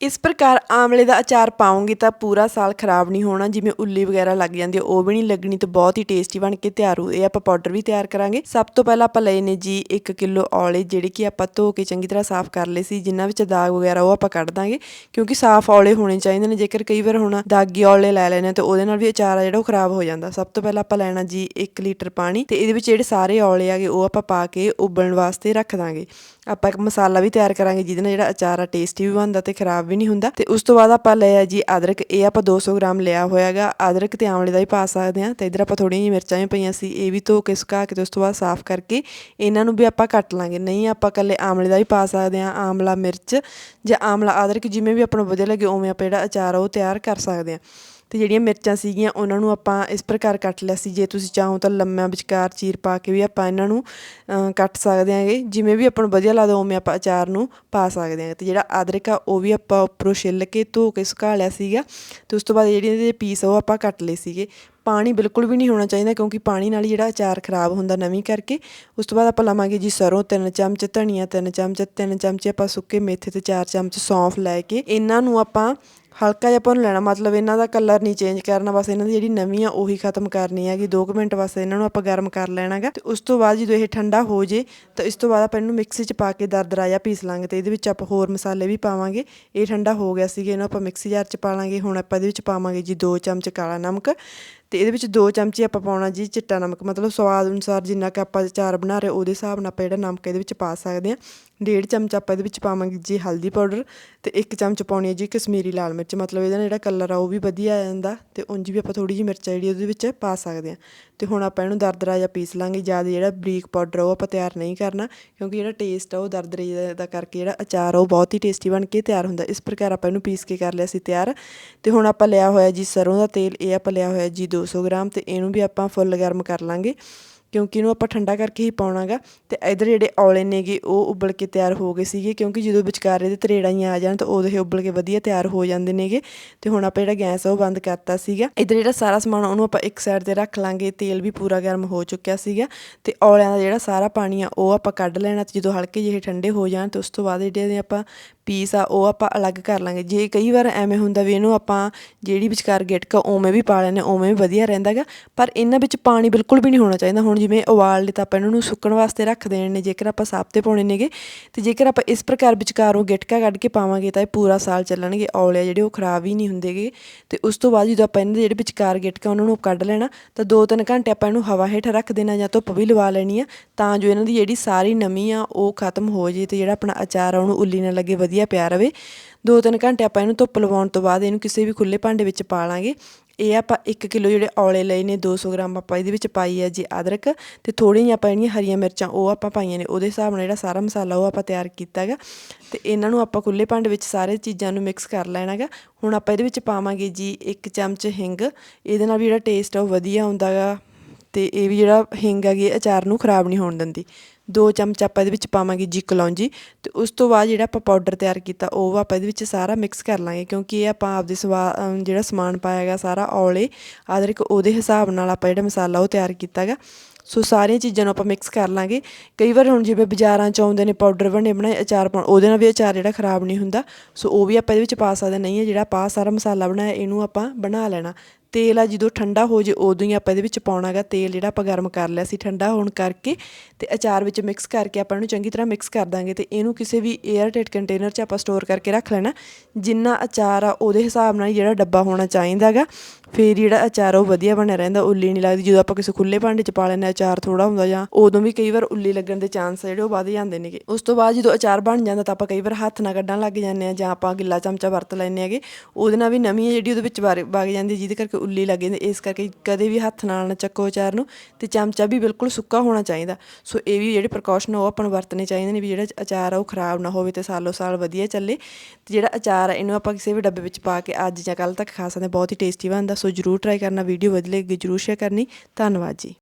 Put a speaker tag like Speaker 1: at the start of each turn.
Speaker 1: ਇਸ ਪ੍ਰਕਾਰ ਆਮਲੇ ਦਾ ਅਚਾਰ ਪਾਉਂਗੇ ਤਾਂ ਪੂਰਾ ਸਾਲ ਖਰਾਬ ਨਹੀਂ ਹੋਣਾ, ਜਿਵੇਂ ਉੱਲੀ ਵਗੈਰਾ ਲੱਗ ਜਾਂਦੀ ਹੈ, ਉਹ ਵੀ ਨਹੀਂ ਲੱਗਣੀ ਤੇ ਬਹੁਤ ਹੀ ਟੇਸਟੀ ਬਣ ਕੇ ਤਿਆਰ ਹੋ, ਇਹ ਆਪਾਂ ਪਾਊਡਰ ਵੀ ਤਿਆਰ ਕਰਾਂਗੇ। ਸਭ ਤੋਂ ਪਹਿਲਾਂ ਆਪਾਂ ਲਏ ਨੇ ਜੀ 1 ਕਿਲੋ ਔਲੇ, ਜਿਹੜੇ ਕਿ ਆਪਾਂ ਧੋ ਕੇ ਚੰਗੀ ਤਰ੍ਹਾਂ ਸਾਫ਼ ਕਰ ਲਏ ਸੀ ਜਿਨ੍ਹਾਂ ਵਿੱਚ ਦਾਗ ਵਗੈਰਾ ਉਹ ਆਪਾਂ ਕੱਢ ਦਾਂਗੇ, ਕਿਉਂਕਿ ਸਾਫ਼ ਔਲੇ ਹੋਣੇ ਚਾਹੀਦੇ ਨੇ, ਜੇਕਰ ਕਈ ਵਾਰ ਹੁਣ ਦਾਗੀ ਔਲੇ ਲੈ ਲੈਣੇ ਤੇ ਉਹਦੇ ਨਾਲ ਵੀ ਅਚਾਰ ਆ ਜਿਹੜਾ ਉਹ ਖਰਾਬ ਹੋ ਜਾਂਦਾ। ਸਭ ਤੋਂ ਪਹਿਲਾਂ ਆਪਾਂ ਲੈਣਾ ਜੀ 1 ਲੀਟਰ ਪਾਣੀ ਤੇ ਇਹਦੇ ਵਿੱਚ ਜਿਹੜੇ ਸਾਰੇ ਔਲੇ ਆਗੇ ਉਹ ਆਪਾਂ ਪਾ ਕੇ ਉਬਲਣ ਵਾਸਤੇ ਰੱਖ ਦਾਂਗੇ। ਆਪਾਂ ਇੱਕ ਮਸਾਲਾ ਵੀ ਤਿਆਰ ਕਰਾਂਗੇ ਜਿਹਦੇ ਨਾਲ ਜਿਹੜਾ ਅਚਾਰ ਆ ਟੇਸਟੀ ਵੀ ਬਣਦਾ ਤੇ ਖਰਾਬ ਵੀ ਨਹੀਂ ਹੁੰਦਾ। ਤੇ ਉਸ ਤੋਂ ਬਾਅਦ ਆਪਾਂ ਲਿਆ ਜੀ ਅਦਰਕ। ਇਹ ਆਪਾਂ 200 ਗ੍ਰਾਮ ਲਿਆ ਹੋਇਆਗਾ ਅਦਰਕ ਤੇ ਆਮਲੇ ਦਾ ਹੀ ਪਾ ਸਕਦੇ ਆ ਤੇ ਇਧਰ ਆਪਾਂ ਥੋੜੀਆਂ ਜਿਹੀਆਂ ਮਿਰਚਾਂ ਵੀ ਪਈਆਂ ਸੀ। ਇਹ ਵੀ ਧੋ ਕੇ ਸੁਕਾ ਕੇ ਤੇ ਉਸ ਤੋਂ ਬਾਅਦ ਸਾਫ਼ ਕਰਕੇ ਇਹਨਾਂ ਨੂੰ ਵੀ ਆਪਾਂ ਕੱਟ ਲਾਂਗੇ। ਨਹੀਂ ਆਪਾਂ ਕੱਲੇ ਆਮਲੇ ਦਾ ਹੀ ਪਾ ਸਕਦੇ ਆ ਆਮਲਾ ਮਿਰਚ ਜਾਂ ਆਮਲਾ ਅਦਰਕ ਜਿਵੇਂ ਵੀ ਆਪਾਂ ਨੂੰ ਵਧੀਆ ਲੱਗੇ, ਉਵੇਂ ਆਪਾਂ ਜਿਹੜਾ ਅਚਾਰ ਆ ਉਹ ਤਿਆਰ ਕਰ ਸਕਦੇ ਆ ਤੇ ਜਿਹੜੀਆਂ ਮਿਰਚਾਂ ਸੀਗੀਆਂ, ਉਹਨਾਂ ਨੂੰ ਆਪਾਂ ਇਸ ਪ੍ਰਕਾਰ ਕੱਟ ਲਿਆ ਸੀ। ਜੇ ਤੁਸੀਂ ਚਾਹੋ ਤਾਂ ਲੰਮਾ ਵਿਚਕਾਰ ਚੀਰ ਪਾ ਕੇ ਵੀ ਆਪਾਂ ਇਹਨਾਂ ਨੂੰ ਕੱਟ ਸਕਦੇ ਆਂਗੇ ਜਿਵੇਂ ਵੀ ਆਪਾਂ ਨੂੰ ਵਧੀਆ ਲੱਗਦਾ, ਉਵੇਂ ਆਪਾਂ ਅਚਾਰ ਨੂੰ ਪਾ ਸਕਦੇ ਆਂਗੇ ਤੇ ਜਿਹੜਾ ਅਦਰਕ ਆ, ਉਹ ਵੀ ਆਪਾਂ ਉੱਪਰੋਂ ਛਿੱਲ ਕੇ ਧੋ ਕੇ ਸੁਕਾ ਲਿਆ ਸੀਗਾ। ਤੇ ਉਸ ਤੋਂ ਬਾਅਦ ਜਿਹੜੇ ਇਹਦੇ ਪੀਸ ਉਹ ਆਪਾਂ ਕੱਟ ਲਏ ਸੀਗੇ। ਪਾਣੀ ਬਿਲਕੁਲ ਵੀ ਨਹੀਂ ਹੋਣਾ ਚਾਹੀਦਾ, ਕਿਉਂਕਿ ਪਾਣੀ ਨਾਲ ਜਿਹੜਾ ਅਚਾਰ ਖਰਾਬ ਹੁੰਦਾ ਨਵੀਂ ਕਰਕੇ। ਉਸ ਤੋਂ ਬਾਅਦ ਆਪਾਂ ਲਾਵਾਂਗੇ ਜੀ ਸਰੋਂ 3 ਚਮਚ ਧਨੀਆ 3 ਚਮਚ 3 ਚਮਚ ਆਪਾਂ ਸੁੱਕੇ ਮੇਥੇ ਤੇ 4 ਚਮਚ ਸੌਂਫ ਲੈ ਕੇ। ਇਹਨਾਂ ਨੂੰ ਆਪਾਂ ਹਲਕਾ ਜਿਹਾ ਭੁੰਨ ਲੈਣਾ, ਮਤਲਬ ਇਹਨਾਂ ਦਾ ਕਲਰ ਨਹੀਂ ਚੇਂਜ ਕਰਨਾ, ਬਸ ਇਹਨਾਂ ਦੀ ਜਿਹੜੀ ਨਵੀਂ ਆ ਉਹੀ ਖਤਮ ਕਰਨੀ ਹੈਗੀ। 2 ਮਿੰਟ ਵਾਸਤੇ ਇਹਨਾਂ ਨੂੰ ਆਪਾਂ ਗਰਮ ਕਰ ਲੈਣਾਗਾ ਤੇ ਉਸ ਤੋਂ ਬਾਅਦ ਜਦੋਂ ਇਹ ਠੰਡਾ ਹੋ ਜੇ, ਤਾਂ ਇਸ ਤੋਂ ਬਾਅਦ ਆਪਾਂ ਇਹਨੂੰ ਮਿਕਸੀ 'ਚ ਪਾ ਕੇ ਦਰਦਰਾ ਜਿਹਾ ਪੀਸ ਲਾਂਗੇ ਤੇ ਇਹਦੇ ਵਿੱਚ ਆਪਾਂ ਹੋਰ ਮਸਾਲੇ ਵੀ ਪਾਵਾਂਗੇ। ਇਹ ਠੰਡਾ ਹੋ ਗਿਆ ਸੀਗਾ, ਇਹਨੂੰ ਆਪਾਂ ਮਿਕਸੀ ਜਾਰ 'ਚ ਪਾ ਲਾਂਗੇ, ਹੁਣ ਆਪਾਂ ਇਹਦੇ ਵਿੱਚ ਪਾਵਾਂਗੇ ਜੀ 2 ਚਮਚ ਕਾਲਾ ਨਮਕ। ਤੇ ਇਹਦੇ ਵਿੱਚ 2 ਚਮਚੇ ਆਪਾਂ ਪਾਉਣਾ ਜੀ ਚਿੱਟਾ ਨਮਕ, ਮਤਲਬ ਸਵਾਦ ਅਨੁਸਾਰ ਜਿੰਨਾ ਕਿ ਆਪਾਂ ਅਚਾਰ ਬਣਾ ਰਹੇ ਉਹਦੇ ਹਿਸਾਬ ਨਾਲ ਆਪਾਂ ਜਿਹੜਾ ਨਮਕ ਇਹਦੇ ਵਿੱਚ ਪਾ ਸਕਦੇ ਹਾਂ। ਡੇਢ ਚਮਚ ਆਪਾਂ ਇਹਦੇ ਵਿੱਚ ਪਾਵਾਂਗੇ ਜੀ ਹਲਦੀ ਪਾਊਡਰ ਤੇ ਇੱਕ ਚਮਚ ਪਾਉਣੀ ਹੈ ਜੀ ਕਸ਼ਮੀਰੀ ਲਾਲ ਮਿਰਚ, ਮਤਲਬ ਇਹਦਾ ਜਿਹੜਾ ਕਲਰ ਆ ਉਹ ਵੀ ਵਧੀਆ ਆ ਜਾਂਦਾ ਤੇ ਉਂਝ ਵੀ ਆਪਾਂ ਥੋੜੀ ਜਿਹੀ ਮਿਰਚ ਜਿਹੜੀ ਉਹਦੇ ਵਿੱਚ ਪਾ ਸਕਦੇ ਹਾਂ। ਤੇ ਹੁਣ ਆਪਾਂ ਇਹਨੂੰ ਦਰਦਰਾ ਜਾਂ ਪੀਸ ਲਾਂਗੇ ਜ਼ਿਆਦਾ ਜਿਹੜਾ ਬਰੀਕ ਪਾਊਡਰ ਉਹ ਆਪਾਂ ਤਿਆਰ ਨਹੀਂ ਕਰਨਾ, ਕਿਉਂਕਿ ਜਿਹੜਾ ਟੇਸਟ ਆ ਉਹ ਦਰਦਰੇ ਦਾ ਕਰਕੇ ਜਿਹੜਾ ਅਚਾਰ ਆ ਉਹ ਬਹੁਤ ਹੀ ਟੇਸਟੀ ਬਣ ਕੇ ਤਿਆਰ ਹੁੰਦਾ। ਇਸ ਪ੍ਰਕਾਰ ਆਪਾਂ ਇਹਨੂੰ ਪੀਸ ਕੇ ਕਰ ਲਿਆ ਸੀ ਤਿਆਰ। ਤੇ ਹੁਣ ਆਪਾਂ ਲਿਆ ਹੋਇਆ ਜੀ ਸਰੋਂ ਦਾ ਤੇਲ, ਇਹ ਆਪਾਂ ਲਿਆ ਹੋਇਆ ਜੀ 200 ਗ੍ਰਾਮ ਤੇ ਇਹਨੂੰ ਵੀ ਆਪਾਂ ਫੁੱਲ ਗਰਮ ਕਰ ਲਾਂਗੇ। ਕਿਉਂਕਿ ਇਹਨੂੰ ਆਪਾਂ ਠੰਡਾ ਕਰਕੇ ਹੀ ਪਾਉਣਾਗਾ ਤੇ ਇਧਰ ਜਿਹੜੇ ਔਲੇ ਨੇਗੇ ਉਹ ਉਬਲ ਕੇ ਤਿਆਰ ਹੋ ਗਏ ਸੀਗੇ, ਕਿਉਂਕਿ ਜਦੋਂ ਵਿਚਕਾਰ ਇਹਦੇ ਤਰੇੜਾਂ ਹੀ ਆ ਜਾਣ ਤਾਂ ਉਦੋਂ ਇਹ ਉਬਲ ਕੇ ਵਧੀਆ ਤਿਆਰ ਹੋ ਜਾਂਦੇ ਨੇਗੇ। ਤੇ ਹੁਣ ਆਪਾਂ ਜਿਹੜਾ ਗੈਸ ਆ ਉਹ ਬੰਦ ਕਰਤਾ ਸੀਗਾ। ਇਧਰ ਜਿਹੜਾ ਸਾਰਾ ਸਮਾਨ ਉਹਨੂੰ ਆਪਾਂ ਇੱਕ ਸਾਈਡ ਤੇ ਰੱਖ ਲਾਂਗੇ, ਤੇਲ ਵੀ ਪੂਰਾ ਗਰਮ ਹੋ ਚੁੱਕਿਆ ਸੀਗਾ। ਤੇ ਔਲਿਆਂ ਦਾ ਜਿਹੜਾ ਸਾਰਾ ਪਾਣੀ ਆ, ਉਹ ਆਪਾਂ ਕੱਢ ਲੈਣਾ ਤੇ ਜਦੋਂ ਹਲਕੇ ਜਿਹੇ ਠੰਡੇ ਹੋ ਜਾਣ ਤੇ ਉਸ ਤੋਂ ਬਾਅਦ ਜਿਹੜੇ ਆਪਾਂ ਪੀਸ ਆ, ਉਹ ਆਪਾਂ ਅਲੱਗ ਕਰ ਲਾਂਗੇ। ਜੇ ਕਈ ਵਾਰ ਐਵੇਂ ਹੁੰਦਾ ਵੀ ਇਹਨੂੰ ਆਪਾਂ ਜਿਹੜੀ ਵਿਚਕਾਰ ਗਿਟਕਾ ਉਵੇਂ ਵੀ ਪਾ ਲੈਨੇ ਉਵੇਂ ਵੀ ਵਧੀਆ ਰਹਿੰਦਾਗਾ, ਪਰ ਇਹਨਾਂ ਵਿੱਚ ਪਾਣੀ ਬਿਲਕੁਲ ਵੀ ਨਹੀਂ ਹੋਣਾ ਚਾਹੀਦਾ। ਹੁਣ ਜਿਵੇਂ ਉਬਾਲ ਲਏ ਤਾਂ ਆਪਾਂ, ਇਹਨਾਂ ਨੂੰ ਸੁੱਕਣ ਵਾਸਤੇ ਰੱਖ ਦੇਣੇ ਨੇ, ਜੇਕਰ ਆਪਾਂ ਸਾਫਤੇ ਪਾਉਣੇ ਨੇਗੇ, ਤੇ ਜੇਕਰ ਆਪਾਂ ਇਸ ਪ੍ਰਕਾਰ ਵਿਚਕਾਰੋਂ ਗਿਟਕਾ ਕੱਢ ਕੇ ਪਾਵਾਂਗੇ ਤਾਂ ਇਹ ਪੂਰਾ ਸਾਲ ਚੱਲਣਗੇ, ਔਲੇ ਜਿਹੜੇ ਉਹ ਖਰਾਬ ਹੀ ਨਹੀਂ ਹੁੰਦੇਗੇ। ਤੇ ਉਸ ਤੋਂ ਬਾਅਦ ਜਦੋਂ ਆਪਾਂ ਇਹਨਾਂ ਦੇ ਜਿਹੜੇ ਵਿਚਕਾਰ ਗਿਟਕਾ ਉਹਨਾਂ ਨੂੰ ਕੱਢ ਲੈਣਾ, ਤਾਂ 2-3 ਘੰਟੇ ਆਪਾਂ ਇਹਨੂੰ ਹਵਾ ਹੇਠ ਰੱਖ ਦੇਣਾ ਜਾਂ ਧੁੱਪ ਵੀ ਲਵਾ ਲੈਣੀ ਆ, ਤਾਂ ਜੋ ਇਹਨਾਂ ਦੀ ਜਿਹੜੀ ਸਾਰੀ ਨਮੀ ਆ ਉਹ ਖਤਮ ਹੋ ਜੇ ਤੇ ਜਿਹੜਾ ਆਪਣਾ ਅਚਾਰ ਆ ਉਹਨੂੰ ਉੱਲੀ ਨਾ ਲੱਗੇ, ਵਧੀਆ ਪਿਆ ਰਵੇ। 2-3 ਘੰਟੇ ਆਪਾਂ ਇਹਨੂੰ ਧੁੱਪ ਲਵਾਉਣ ਤੋਂ ਬਾਅਦ ਇਹਨੂੰ ਕਿਸੇ ਵੀ ਖੁੱਲੇ ਭਾਂਡੇ ਵਿੱਚ ਪਾ ਲਾਂਗੇ। ਇਹ ਆਪਾਂ 1 ਕਿਲੋ ਜਿਹੜੇ ਔਲੇ ਲਏ ਨੇ 200 ਗ੍ਰਾਮ ਆਪਾਂ ਇਹਦੇ ਵਿੱਚ ਪਾਈ ਹੈ ਜੀ ਅਦਰਕ ਤੇ ਥੋੜ੍ਹੀਆਂ ਜਿਹੀਆਂ ਆਪਾਂ ਜਿਹੜੀਆਂ ਹਰੀਆਂ ਮਿਰਚਾਂ, ਉਹ ਆਪਾਂ ਪਾਈਆਂ ਨੇ। ਉਹਦੇ ਹਿਸਾਬ ਨਾਲ ਜਿਹੜਾ ਸਾਰਾ ਮਸਾਲਾ ਉਹ ਆਪਾਂ ਤਿਆਰ ਕੀਤਾ ਹੈਗਾ। ਤੇ ਇਹਨਾਂ ਨੂੰ ਆਪਾਂ ਖੁੱਲੇ ਭਾਂਡੇ ਵਿੱਚ ਸਾਰੇ ਚੀਜ਼ਾਂ ਨੂੰ ਮਿਕਸ ਕਰ ਲੈਣਾ ਹੈਗਾ। ਹੁਣ ਆਪਾਂ ਇਹਦੇ ਵਿੱਚ ਪਾਵਾਂਗੇ ਜੀ 1 ਚਮਚ ਹਿੰਗ। ਇਹਦੇ ਨਾਲ ਵੀ ਜਿਹੜਾ ਟੇਸਟ ਆ ਉਹ ਵਧੀਆ ਹੁੰਦਾ ਹੈਗਾ। ਅਤੇ ਇਹ ਵੀ ਜਿਹੜਾ ਹਿੰਗ ਹੈਗੀ ਅਚਾਰ ਨੂੰ ਖਰਾਬ ਨਹੀਂ ਹੋਣ ਦਿੰਦੀ। ਦੋ ਚਮਚ ਆਪਾਂ ਇਹਦੇ ਵਿੱਚ ਪਾਵਾਂਗੇ ਜੀ ਕਲੌਂਜੀ ਤੇ ਉਸ ਤੋਂ ਬਾਅਦ ਜਿਹੜਾ ਆਪਾਂ ਪਾਊਡਰ ਤਿਆਰ ਕੀਤਾ, ਉਹ ਆਪਾਂ ਇਹਦੇ ਵਿੱਚ ਸਾਰਾ ਮਿਕਸ ਕਰ ਲਾਂਗੇ ਕਿਉਂਕਿ ਇਹ ਆਪਾਂ ਆਪਦੇ ਸਵਾ ਜਿਹੜਾ ਸਮਾਨ ਪਾਇਆ ਪਾਇਆਗਾ ਸਾਰਾ ਔਲੇ ਅਦਰਕ ਉਹਦੇ ਹਿਸਾਬ ਨਾਲ ਆਪਾਂ ਜਿਹੜਾ ਮਸਾਲਾ ਉਹ ਤਿਆਰ ਕੀਤਾ ਕੀਤਾਗਾ ਸੋ ਸਾਰੀਆਂ ਚੀਜ਼ਾਂ ਨੂੰ ਆਪਾਂ ਮਿਕਸ ਕਰ ਲਾਂਗੇ। ਕਈ ਵਾਰ ਹੁਣ ਜਿਵੇਂ ਬਾਜ਼ਾਰਾਂ 'ਚ ਆਉਂਦੇ ਨੇ ਪਾਊਡਰ ਬਣੇ ਬਣਾਏ, ਅਚਾਰ ਪਾਉਣ, ਉਹਦੇ ਨਾਲ ਵੀ ਅਚਾਰ ਜਿਹੜਾ ਖਰਾਬ ਨਹੀਂ ਹੁੰਦਾ। ਸੋ ਉਹ ਵੀ ਆਪਾਂ ਇਹਦੇ ਵਿੱਚ ਪਾ ਸਕਦੇ ਨਹੀਂ ਹੈ, ਜਿਹੜਾ ਪਾ ਸਾਰਾ ਮਸਾਲਾ ਬਣਾਇਆ, ਇਹਨੂੰ ਆਪਾਂ ਬਣਾ ਲੈਣਾ। ਤੇਲ ਆ ਜਦੋਂ ਠੰਡਾ ਹੋ ਜੇ, ਉਦੋਂ ਹੀ ਆਪਾਂ ਇਹਦੇ ਵਿੱਚ ਪਾਉਣਾਗਾ ਤੇਲ ਜਿਹੜਾ ਆਪਾਂ ਗਰਮ ਕਰ ਲਿਆ ਸੀ, ਠੰਡਾ ਹੋਣ ਕਰਕੇ ਤੇ ਅਚਾਰ ਵਿੱਚ ਮਿਕਸ ਕਰਕੇ ਆਪਾਂ ਇਹਨੂੰ ਚੰਗੀ ਤਰ੍ਹਾਂ ਮਿਕਸ ਕਰ ਦਾਂਗੇ ਤੇ ਇਹਨੂੰ ਕਿਸੇ ਵੀ 에ਅਰ ਟਾਈਟ ਕੰਟੇਨਰ 'ਚ ਆਪਾਂ ਸਟੋਰ ਕਰਕੇ ਰੱਖ ਲੈਣਾ। ਜਿੰਨਾ ਅਚਾਰ ਆ ਉਹਦੇ ਹਿਸਾਬ ਨਾਲ ਜਿਹੜਾ ਡੱਬਾ ਹੋਣਾ ਚਾਹੀਦਾਗਾ ਫੇਰ ਜਿਹੜਾ ਅਚਾਰ ਉਹ ਵਧੀਆ ਬਣਿਆ ਰਹਿੰਦਾ, ਉੱਲੀ ਨਹੀਂ ਲੱਗਦੀ। ਜਦੋਂ ਆਪਾਂ ਕਿਸੇ ਖੁੱਲੇ ਭਾਂਡੇ 'ਚ ਪਾ ਲੈਂਦੇ ਅਚਾਰ ਥੋੜਾ ਹੁੰਦਾ ਜਾਂ ਉਦੋਂ ਵੀ ਕਈ ਵਾਰ ਉੱਲੀ ਲੱਗਣ ਦੇ ਚਾਂਸ ਜਿਹੜੇ ਉਹ ਵੱਧ ਜਾਂਦੇ ਨੇਗੇ। ਉਸ ਤੋਂ ਬਾਅਦ ਜਦੋਂ ਅਚਾਰ ਬਣ ਜਾਂਦਾ ਤਾਂ ਆਪਾਂ ਕਈ ਵਾਰ ਹੱਥ ਨਾਲ ਕੱਢਣ ਲੱਗ ਜਾਂਦੇ ਆ ਜਾਂ ਆਪਾਂ ਗਿੱਲਾ ਚਮਚਾ ਵਰਤ ਲੈਂਦੇ ਹੈਗੇ। ਉਹਦੇ ਨਾਲ ਵੀ ਨਵੀਂ ਜਿਹੜੀ ਉਹਦੇ ਵਿੱਚ ਵਗ ਜਾਂਦੀ, ਜਿਹਦੇ ਕਰਕੇ ਉੱਲੀ ਲੱਗ ਜਾਂਦੀ। ਇਸ ਕਰਕੇ ਕਦੇ ਵੀ ਹੱਥ ਨਾਲ ਨਾ ਚੱਕੋ ਅਚਾਰ ਨੂੰ ਤੇ ਚਮਚਾ ਵੀ ਬਿਲਕੁਲ ਸੁੱਕਾ ਹੋਣਾ ਚਾਹੀਦਾ। ਸੋ ਇਹ ਵੀ ਜਿਹੜੇ ਪ੍ਰੀਕਾਸ਼ਨ ਉਹ ਆਪਾਂ ਨੂੰ ਵਰਤਨੇ ਚਾਹੀਦੇ ਨੇ ਵੀ ਜਿਹੜਾ ਅਚਾਰ ਆ ਉਹ ਖਰਾਬ ਨਾ ਹੋਵੇ ਤੇ ਸਾਲੋ ਸਾਲ ਵਧੀਆ ਚੱਲੇ। ਤੇ ਜਿਹੜਾ ਅਚਾਰ ਆ, ਇਹਨੂੰ ਆਪਾਂ ਕਿਸੇ ਵੀ ਡੱਬੇ ਵਿੱਚ ਪਾ ਕੇ ਅੱਜ ਜਾਂ ਕੱਲ ਤੱਕ ਖਾ ਸਕਦੇ ਬਹੁਤ ਹੀ ਟੇਸਟੀ ਬਣਦਾ। ਸੋ ਜਰੂਰ ਟਰਾਈ ਕਰਨਾ ਵੀਡੀਓ ਵਧੀਆ ਲੱਗੀ ਜਰੂਰ ਸ਼ੇਅਰ ਕਰਨੀ। ਧੰਨਵਾਦ ਜੀ।